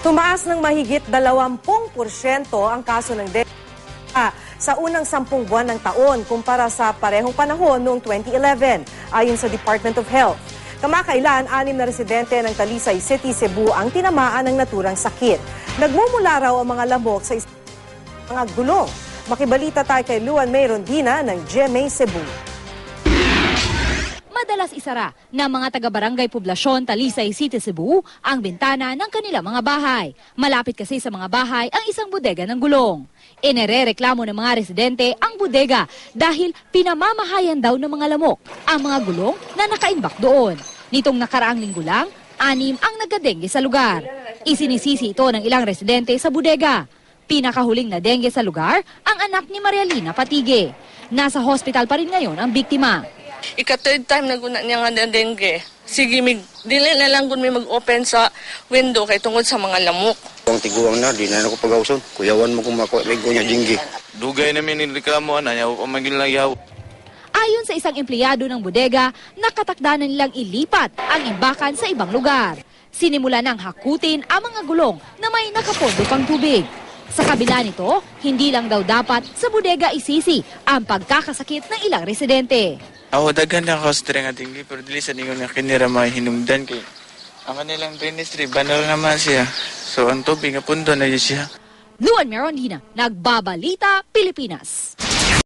Tumaas ng mahigit 20% ang kaso ng dengue sa unang sampung buwan ng taon kumpara sa parehong panahon noong 2011, ayon sa Department of Health. Kamakailan, anim na residente ng Talisay City, Cebu ang tinamaan ng naturang sakit. Nagmumula raw ang mga lamok sa mga gulong. Makibalita tayo kay Luan May Rondina ng GMA Cebu. Madalas isara ng mga taga-barangay poblasyon Talisay City, Cebu ang bintana ng kanilang mga bahay. Malapit kasi sa mga bahay ang isang bodega ng gulong. Inerereklamo ng mga residente ang bodega dahil pinamamahayan daw ng mga lamok ang mga gulong na nakaimbak doon. Nitong nakaraang linggo lang, anim ang nagkadengge sa lugar. Isinisisi ito ng ilang residente sa bodega. Pinakahuling na dengue sa lugar ang anak ni Marialina Patige. Nasa hospital pa rin ngayon ang biktima. Ika-third time na guna niya nga na dengue. Sige, mig, dili na lang kung may mag-open sa window kay tungod sa mga lamok. Ang tiguang na, di na ako pagawson. Kuyawan mo kung makuha, may gunya jinggi. Dugay namin ni reklamo ana yaw pamagil lang yaw. Ayon sa isang empleyado ng bodega, nakatakda na nilang ilipat ang imbakan sa ibang lugar. Sinimula ng hakutin ang mga gulong na may nakapondo pang tubig. Sa kabila nito, hindi lang daw dapat sa bodega isisi ang pagkakasakit ng ilang residente. Ako daghan na ako sa nga tinggi pero dili sa ningon nga kinira may hinungdan kay ang kanilang ministry banal naman siya. So ang tubig nga pundo na yun siya. Luan Merondina, Nagbabalita, Pilipinas.